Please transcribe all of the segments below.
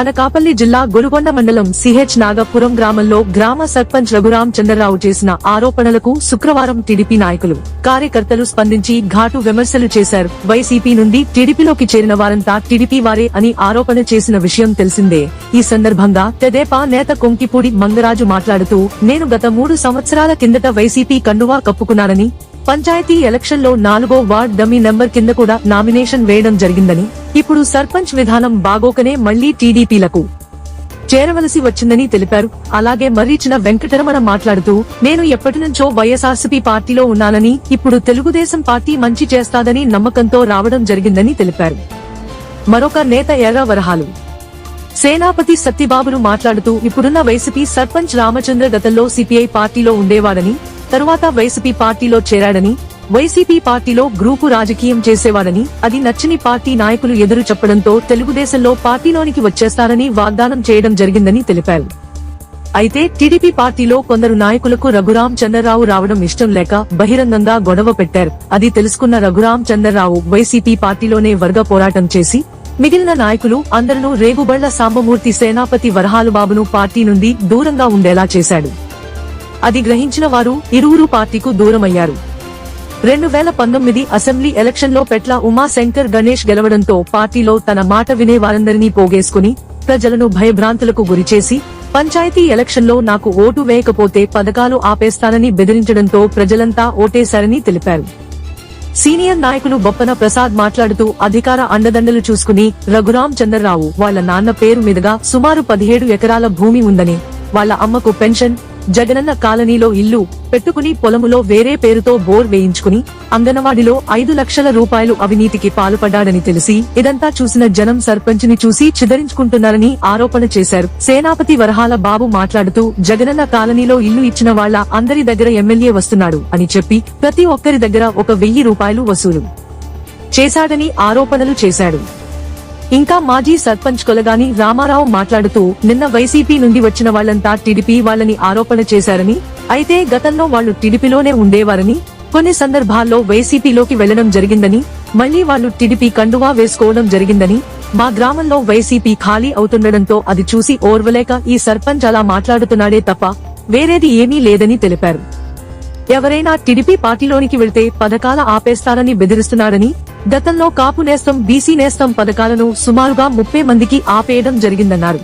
అనకాపల్లి జిల్లా గొలుగొండ మండలం సిహెచ్ నాగపురం గ్రామంలో గ్రామ సర్పంచ్ రఘురాం చంద్రరావు చేసిన ఆరోపణలకు శుక్రవారం టీడీపీ నాయకులు కార్యకర్తలు స్పందించి ఘాటు విమర్శలు చేశారు. వైసీపీ నుండి టీడీపీలోకి చేరిన వారంతా టీడీపీ వారే అని ఆరోపణ చేసిన విషయం తెలిసిందే. ఈ సందర్భంగా తెదేపా నేత కొంకిపూడి మంగరాజు మాట్లాడుతూ నేను గత మూడు సంవత్సరాల కిందట వైసీపీ కండువా కప్పుకున్నానని పంచాయతీ ఎలక్షన్లో నాలుగో వార్డ్ డమ్మీ నెంబర్ కింద కూడా నామినేషన్ వేయడం జరిగిందని ఇప్పుడు సర్పంచ్ విధానం బాగోకనే మళ్ళీ టీడీపీలకు చేరవలసి వచ్చిందని తెలిపారు. అలాగే మర్రిచిన వెంకటరమణ మాట్లాడుతూ నేను ఎప్పటినుంచో వైఎస్ఆర్సీపీ పార్టీలో ఉన్నానని ఇప్పుడు తెలుగుదేశం పార్టీ మంచి చేస్తాదని నమ్మకంతో రావడం జరిగిందని తెలిపారు. మరొక నేత ఎర్ర వరహాలు. సేనాపతి సత్యబాబును మాట్లాడుతూ ఇప్పుడున్న వైసీపీ సర్పంచ్ రామచంద్ర గతంలో సిపిఐ పార్టీలో ఉండేవాడని తరువాత వైసీపీ పార్టీలో చేరాడని వైసీపీ పార్టీలో గ్రూపు రాజకీయం చేసేవాడని అది నచ్చని పార్టీ నాయకులు ఎదురు చెప్పడంతో తెలుగుదేశంలో పార్టీలోనికి వచ్చేస్తారని వాగ్దానం చేయడం జరిగిందని తెలిపారు. అయితే టీడీపీ పార్టీలో కొందరు నాయకులకు రఘురాం చంద్రరావు రావడం ఇష్టం లేక బహిరంగంగా గొడవ పెట్టారు. అది తెలుసుకున్న రఘురాం చంద్రరావు వైసీపీ పార్టీలోనే వర్గ పోరాటం చేసి మిగిలిన నాయకులు అందరూ రేగుబళ్ళ సాంబమూర్తి సేనాపతి వరహాలు బాబును పార్టీ నుండి దూరంగా ఉండేలా చేశాడు. అది గ్రహించిన వారు ఇరువురు పార్టీకు దూరమయ్యారు. రెండు వేల పంతొమ్మిది అసెంబ్లీ ఎలక్షన్లో పెట్ల ఉమాశంకర్ గణేష్ గెలవడంతో పార్టీలో తన మాట వినే వారందరినీ పోగేసుకుని ప్రజలను భయభ్రాంతులకు గురిచేసి పంచాయతీ ఎలక్షన్లో నాకు ఓటు వేయకపోతే పథకాలు ఆపేస్తానని బెదిరించడంతో ప్రజలంతా ఓటేశారని తెలిపారు. సీనియర్ నాయకులు బొప్పన ప్రసాద్ మాట్లాడుతూ అధికార అండదండలు చూసుకుని రఘురాం చంద్రరావు వాళ్ళ నాన్న పేరు మీదుగా సుమారు పదిహేడు ఎకరాల భూమి ఉందని వాళ్ళ అమ్మకు పెన్షన్ జగనన్న కాలనీలో ఇల్లు పెట్టుకుని పొలములో వేరే పేరుతో బోర్ వేయించుకుని అంగనవాడిలో ఐదు లక్షల రూపాయలు అవినీతికి పాల్పడ్డాడని తెలిసి ఇదంతా చూసిన జనం సర్పంచ్ని చూసి చిదరించుకుంటున్నారని ఆరోపణ చేశారు. సేనాపతి వరహాల బాబు మాట్లాడుతూ జగనన్న కాలనీలో ఇల్లు ఇచ్చిన వాళ్ళ అందరి దగ్గర ఎమ్మెల్యే వస్తున్నాడు అని చెప్పి ప్రతి ఒక్కరి దగ్గర ఒక వెయ్యి రూపాయలు వసూలు చేశాడని ఆరోపణలు చేశాడు. ఇంకా మాజీ సర్పంచ్ కొలగాని రామారావు మాట్లాడుతూ నిన్న వైసీపీ నుండి వచ్చిన వాళ్ళంతా టీడీపీ వాళ్ళని ఆరోపణ చేశారని అయితే గతంలో వాళ్ళు టీడీపీలోనే ఉండేవారని కొన్ని సందర్భాల్లో వైసీపీలోకి వెళ్ళడం జరిగిందని మళ్ళీ వాళ్ళు టీడీపీ కండువా వేసుకోవడం జరిగిందని మా గ్రామంలో వైసీపీ ఖాళీ అవుతుండడంతో అది చూసి ఓర్వలేక ఈ సర్పంచ్ అలా మాట్లాడుతున్నాడే తప్ప వేరేది ఏమీ లేదని తెలిపారు. ఎవరైనా టీడీపీ పార్టీలోనికి వెళ్తే పథకాల ఆపేస్తారని బెదిరిస్తున్నారని గతంలో కాపు నేస్తం బీసీ నేస్తం పథకాలను సుమారుగా ముప్పై మందికి ఆపేయడం జరిగిందన్నారు.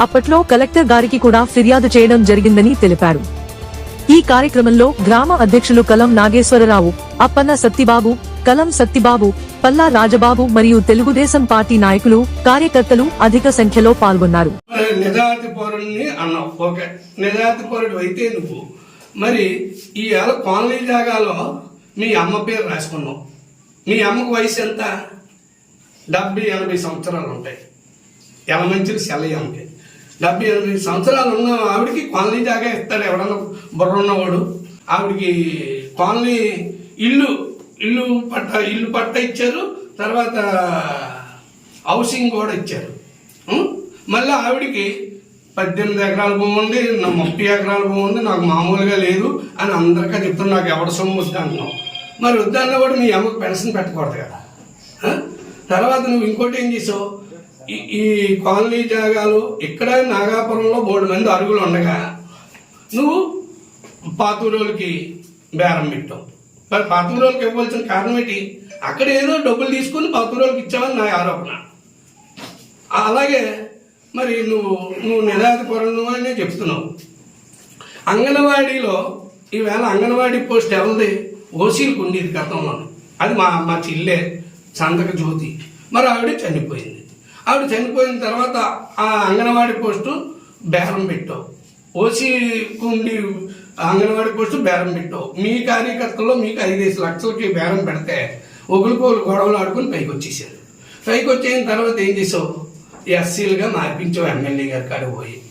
అప్పట్లో కలెక్టర్ గారికి కూడా ఫిర్యాదు చేయడం జరిగిందని తెలిపారు. ఈ కార్యక్రమంలో గ్రామ అధ్యక్షులు కలం నాగేశ్వరరావు అప్పన్న సత్తిబాబు కలం సత్తిబాబు పల్లా రాజబాబు మరియు తెలుగుదేశం పార్టీ నాయకులు కార్యకర్తలు అధిక సంఖ్యలో పాల్గొన్నారు. మరి ఈ కాలనీ జాగాలో మీ అమ్మ పేరు రాసుకున్నావు. మీ అమ్మకు వయసు ఎంత? డెబ్బై ఎనభై సంవత్సరాలు ఉంటాయి. ఎలమంచిలు ఉంటాయి డెబ్బై ఎనభై సంవత్సరాలు ఉన్న ఆవిడకి కాలనీ జాగా ఇస్తాడు ఎవడన్నా బుర్ర ఉన్నవాడు. ఆవిడకి కాలనీ ఇల్లు ఇల్లు పట్ట ఇల్లు పట్ట ఇచ్చారు. తర్వాత హౌసింగ్ కూడా ఇచ్చారు. మళ్ళీ ఆవిడకి పద్దెనిమిది ఎకరాల భూమి ఉంది ముప్పై ఎకరాల భూమి ఉంది. నాకు మామూలుగా లేదు అని అందరికీ చెప్తున్నా నాకు ఎవడ సొమ్ము వస్తే అంటున్నావు మరి వద్దన్నా కూడా మీ అమ్మకు పెన్షన్ పెట్టకూడదు కదా? తర్వాత నువ్వు ఇంకోటి ఏం చేసావు? ఈ కాలనీ జాగాలు ఇక్కడ నాగాపురంలో మూడు మంది అరుగులు ఉండగా నువ్వు పాతూరోళ్ళకి బేరం పెట్టావు. మరి పాతూరోళ్ళకి ఇవ్వాల్సిన కారణం ఏంటి? అక్కడ ఏదో డబ్బులు తీసుకుని పాతూరోళ్ళకి ఇచ్చావని నా ఆరోపణ. అలాగే మరి నువ్వు నువ్వు నిరాధపరులు అనే చెప్తున్నావు. అంగన్వాడీలో ఈవేళ అంగన్వాడీ పోస్ట్ ఎవరిది? ఓసీలకు ఉండేది గతంలో అది. మా మా చెల్లె చందక జ్యోతి. మరి ఆవిడ చనిపోయింది. ఆవిడ చనిపోయిన తర్వాత ఆ అంగన్వాడీ పోస్టు బేరం పెట్టావు. ఓసీకి ఉండి అంగన్వాడీ పోస్టు బేరం పెట్టావు. మీ కార్యకర్తల్లో మీకు ఐదేసి లక్షలకి బేరం పెడితే ఒకరికొకరు గొడవలు ఆడుకుని పైకి వచ్చేసారు. పైకి వచ్చేసిన తర్వాత ఏం చేసావు? ఎస్సీలుగా మార్పించావు ఎమ్మెల్యే గారి కాడ పోయి.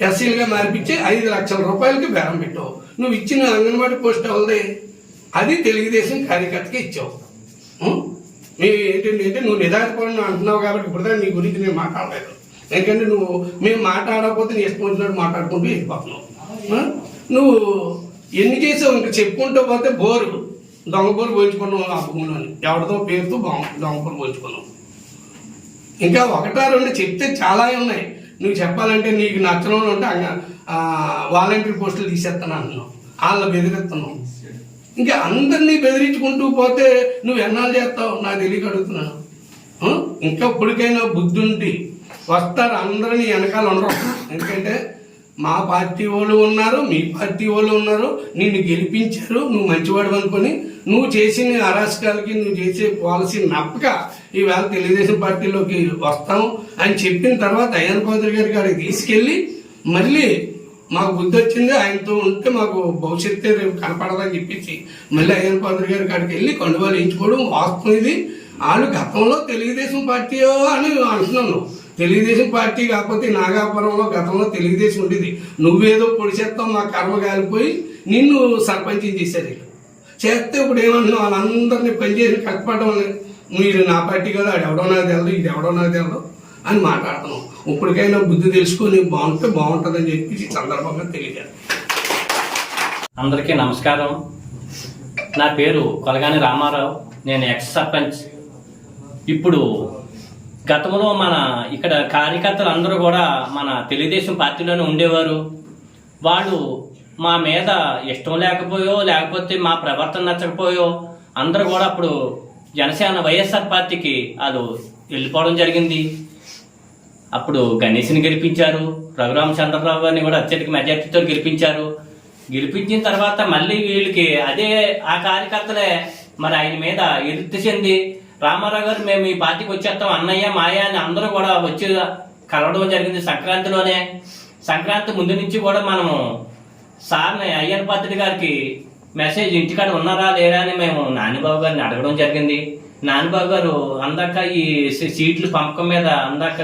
ఎస్సీలుగా మార్పించి ఐదు లక్షల రూపాయలకి బేరం పెట్టావు. నువ్వు ఇచ్చిన అంగన్వాడీ పోస్ట్ ఎవరిది? అది తెలుగుదేశం కార్యకర్తకి ఇచ్చావు. మీ ఏంటంటే అంటే నువ్వు నిదానపడిన అంటున్నావు కాబట్టి ఇప్పుడు నీ గురించి నేను మాట్లాడలేదు. ఎందుకంటే నువ్వు మేము మాట్లాడకపోతే నీ ఇష్టం వచ్చినట్టు మాట్లాడుకుంటూ వెళ్ళిపోతున్నావు. నువ్వు ఎన్ని చేసావు? ఇంకా చెప్పుకుంటూ పోతే బోరు. దొంగ బోరు పోయించుకున్నావు ఎవరితో పేరుతో బాగుంటుంది దొంగ పోల్చుకున్నావు పోయించుకున్నావు. ఇంకా ఒకటా రెండు చెప్తే చాలా ఉన్నాయి. నువ్వు చెప్పాలంటే నీకు నచ్చడం ఉంటే వాలంటీర్ పోస్టులు తీసేస్తాను అంటున్నావు. వాళ్ళని బెదిరిస్తున్నావు. ఇంకా అందరినీ బెదిరించుకుంటూ పోతే నువ్వు ఎన్నాళ్ళు చేస్తావు? నాకు తెలియక అడుగుతున్నాను. ఇంకా ఇప్పటికైనా బుద్ధి ఉండి వస్తారు అందరినీ వెనకాల ఉండరు. ఎందుకంటే మా పార్టీ వాళ్ళు ఉన్నారు మీ పార్టీ వాళ్ళు ఉన్నారు నిన్ను గెలిపించారు నువ్వు మంచివాడు అనుకొని నువ్వు చేసిన అరాచకాలకి నువ్వు చేసే పాలసీ నప్పక ఈవేళ తెలుగుదేశం పార్టీలోకి వస్తాం అని చెప్పిన తర్వాత అయ్యన్ చౌదరి గారి గారికి తీసుకెళ్ళి మళ్ళీ మాకు బుద్ధి వచ్చింది ఆయనతో ఉంటే మాకు భవిష్యత్తే రేపు కనపడదని చెప్పేసి మళ్ళీ అయ్యన్ పాత్ర గారి కాడికి వెళ్ళి కండువాలు ఎంచుకోవడం వాస్తవం ఇది. వాళ్ళు గతంలో తెలుగుదేశం పార్టీ అని అంటున్నాను తెలుగుదేశం పార్టీ కాకపోతే నాగాపురంలో గతంలో తెలుగుదేశం ఉండేది. నువ్వేదో పొడిచేస్తావు మా కర్మ కాలిపోయి నిన్ను సర్పంచ్ చేశారు వీళ్ళు. చేస్తే ఇప్పుడు ఏమన్నా వాళ్ళందరినీ పనిచేసి కష్టపడడం మీరు నా పార్టీ కదా అది ఎవడో నాకు తెలదు ఇది ఎవడో నాకు తెలదు. అని మాట్లాడుతున్నాం. ఇప్పటికైనా బుద్ధి తెలుసుకొని బాగుంటే బాగుంటుందని చెప్పి ఈ సందర్భంగా తెలియజేస్తాను అందరికీ నమస్కారం. నా పేరు కొలగాని రామారావు. నేను ఎక్స్ సర్పంచ్. ఇప్పుడు గతంలో మన ఇక్కడ కార్యకర్తలు అందరూ కూడా మన తెలుగుదేశం పార్టీలోనే ఉండేవారు. వాళ్ళు మా మీద ఇష్టం లేకపోయో లేకపోతే మా ప్రవర్తన నచ్చకపోయో అందరూ కూడా అప్పుడు జనసేన వైఎస్ఆర్ పార్టీకి వాళ్ళు వెళ్ళిపోవడం జరిగింది. అప్పుడు గణేష్ని గెలిపించారు రఘురామ చంద్రరావు గారిని కూడా అత్యధిక మెజార్టీతో గెలిపించారు. గెలిపించిన తర్వాత మళ్ళీ వీళ్ళకి అదే ఆ కార్యకర్తలే మరి ఆయన మీద ఎదుర్తి చెంది రామారావు గారు మేము ఈ పార్టీకి వచ్చేస్తాం అన్నయ్య మాయ అని అందరూ కూడా వచ్చి కలవడం జరిగింది సంక్రాంతిలోనే. సంక్రాంతి ముందు నుంచి కూడా మనము సార్ని అయ్యన్ పాత్రుడి గారికి మెసేజ్ ఇంటికాడ ఉన్నారా లేరా అని మేము నానిబాబు గారిని అడగడం జరిగింది. నానిబాబు గారు అందాక ఈ సీట్లు పంపకం మీద అందాక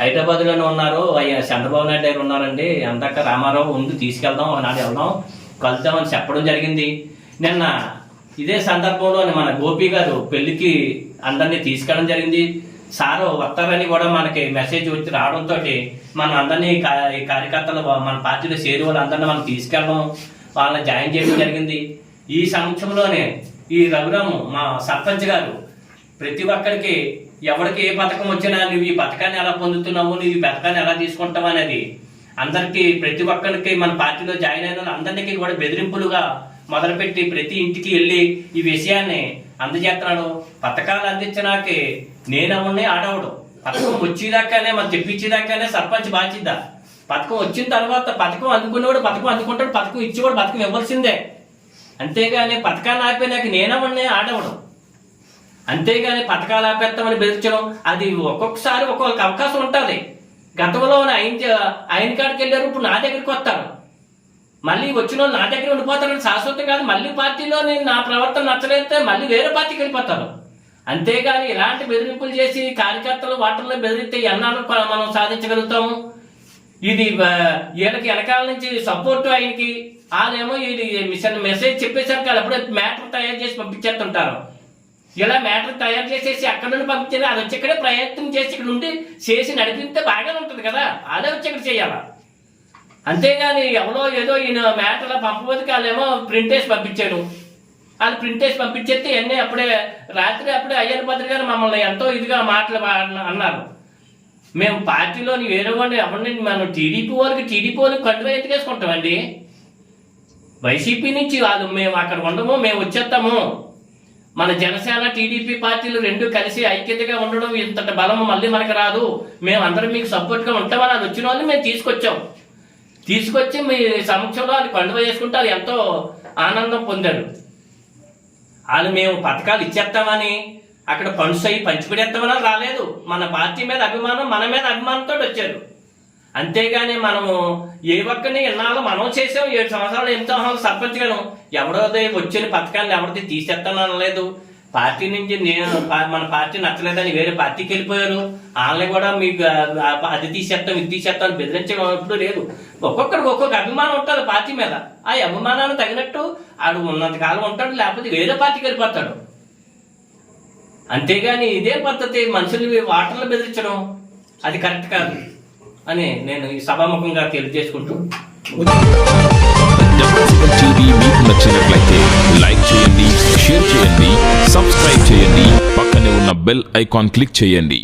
హైదరాబాద్లోనే ఉన్నారు. అయ్యా చంద్రబాబు నాయుడు గారు ఉన్నారండి. అందాక రామారావు ఉంది తీసుకెళ్దాం ఒకనాడు వెళ్దాం కలుద్దాం అని చెప్పడం జరిగింది. నిన్న ఇదే సందర్భంలో మన గోపి గారు పెళ్ళికి అందరినీ తీసుకెళ్ళడం జరిగింది. సారు వస్తారని కూడా మనకి మెసేజ్ వచ్చి రావడంతో మనం అందరినీ కా- కార్యకర్తలు మన పార్టీలో చేరి వాళ్ళందరినీ మనం తీసుకెళ్ళడం వాళ్ళని జాయిన్ చేయడం జరిగింది. ఈ సంవత్సరంలోనే ఈ రఘురాము మా సర్పంచ్ గారు ప్రతి ఒక్కరికి ఎవరికి ఏ పథకం వచ్చినా నువ్వు ఈ పథకాన్ని ఎలా పొందుతున్నావు నువ్వు ఈ పథకాన్ని ఎలా తీసుకుంటావు అనేది అందరికీ ప్రతి ఒక్కరికి మన పార్టీలో జాయిన్ అయిన వాళ్ళు అందరికీ కూడా బెదిరింపులుగా మొదలుపెట్టి ప్రతి ఇంటికి వెళ్ళి ఈ విషయాన్ని అందజేస్తున్నాడు పథకాలు అందించడానికి నేనవునే ఆడవడు. పథకం వచ్చేదాకానే మనం తెప్పించేదాకానే సర్పంచ్ బాధ్యత. పథకం వచ్చిన తర్వాత పథకం అందుకునేవాడు పథకం అందుకుంటాడు పథకం ఇచ్చేవాడు పథకం ఇవ్వాల్సిందే. అంతేగాని పథకాన్ని ఆపేదాకా నేనవనే ఆడవడం. అంతేగాని పథకాలు ఆపేస్తామని బెదిరించడం అది ఒక్కొక్కసారి ఒక్కొక్క అవకాశం ఉంటుంది. గతంలో ఆయన ఆయన కాడికి వెళ్ళారు ఇప్పుడు నా దగ్గరికి వస్తారు. మళ్ళీ వచ్చిన వాళ్ళు నా దగ్గర ఉండిపోతారని శాశ్వతం కాదు. మళ్ళీ పార్టీలో నేను నా ప్రవర్తన నచ్చలేస్తే మళ్ళీ వేరే పార్టీకి వెళ్ళిపోతారు. అంతేగాని ఇలాంటి బెదిరింపులు చేసి కార్యకర్తలు వాటర్లో బెదిరిస్తే ఎన్నాళ్ళు మనం సాధించగలుగుతాము? ఇది వీళ్ళకి వెనకాల నుంచి సపోర్ట్ ఆయనకి. వాళ్ళేమో ఇది మిషన్ మెసేజ్ చెప్పేసరికి వాళ్ళు అప్పుడే మ్యాటర్ తయారు చేసి పంపించేస్తుంటారు. ఇలా మ్యాటర్ తయారు చేసేసి అక్కడ నుండి పంపించారు అది వచ్చి ఇక్కడే ప్రయత్నం చేసి ఇక్కడ నుండి చేసి నడిపిస్తే బాగానే ఉంటుంది కదా? అదే వచ్చి ఇక్కడ చేయాలా? అంతేగాని ఎవరో ఏదో ఈయన మ్యాటర్ పంపబోతుకి వాళ్ళేమో ప్రింట్ వేసి పంపించాడు వాళ్ళు ప్రింట్ వేసి పంపించేస్తే ఇవన్నీ అప్పుడే రాత్రి అప్పుడే అయ్యర్ భద్ర గారు మమ్మల్ని ఎంతో ఇదిగా మాటలు అన్నారు. మేము పార్టీలోని వేరే వాడిని ఎవరిని మనం టీడీపీ వారికి టీడీపీ వారికి కండువా ఎత్తుకేసుకుంటామండి? వైసీపీ నుంచి వాళ్ళు మేము అక్కడ ఉండము మేము వచ్చేస్తాము. మన జనసేన టీడీపీ పార్టీలు రెండు కలిసి ఐక్యతగా ఉండడం ఇంతటి బలము మళ్ళీ మనకు రాదు. మేము అందరం మీకు సపోర్ట్గా ఉంటామని అది వచ్చిన వాళ్ళు మేము తీసుకొచ్చాం. తీసుకొచ్చి మీ సమక్షంలో వాళ్ళు పండుగ చేసుకుంటే అది ఎంతో ఆనందం పొందాడు వాళ్ళు మేము పథకాలు ఇచ్చేస్తామని అక్కడ ఫండ్స్ అయ్యి పంచిపెడేస్తామని రాలేదు. మన పార్టీ మీద అభిమానం మన మీద అభిమానంతో వచ్చారు. అంతేగాని మనము ఏ ఒక్కరిని ఎన్నాళ్ళు మనం చేసాం ఏడు సంవత్సరాలు ఎంతో సర్పంచ్ ఎవడోదే ఎవరోదే వచ్చిన పథకాలను ఎవరిది తీసేస్తాను అనలేదు. పార్టీ నుంచి నేను మన పార్టీ నచ్చలేదని వేరే పార్టీకి వెళ్ళిపోయారు వాళ్ళని కూడా మీకు అది తీసేస్తాం ఇది తీసేస్తాం అని బెదిరించడం ఎప్పుడు లేదు. ఒక్కొక్కరికి ఒక్కొక్క అభిమానం ఉంటుంది పార్టీ మీద. ఆ అభిమానాన్ని తగినట్టు ఆడు ఉన్నంత కాలం ఉంటాడు లేకపోతే వేరే పార్టీకి వెళ్ళిపోతాడు. అంతేగాని ఇదే పద్ధతి మనుషుల్ని వాటర్లు బెదిరించడం అది కరెక్ట్ కాదు. అని నేను ఈ సభాముఖంగా తెలియజేసుకుంటూ టీవీ మీకు నచ్చినట్లయితే లైక్ చేయండి షేర్ చేయండి సబ్స్క్రైబ్ చేయండి పక్కనే ఉన్న బెల్ ఐకాన్ క్లిక్ చేయండి.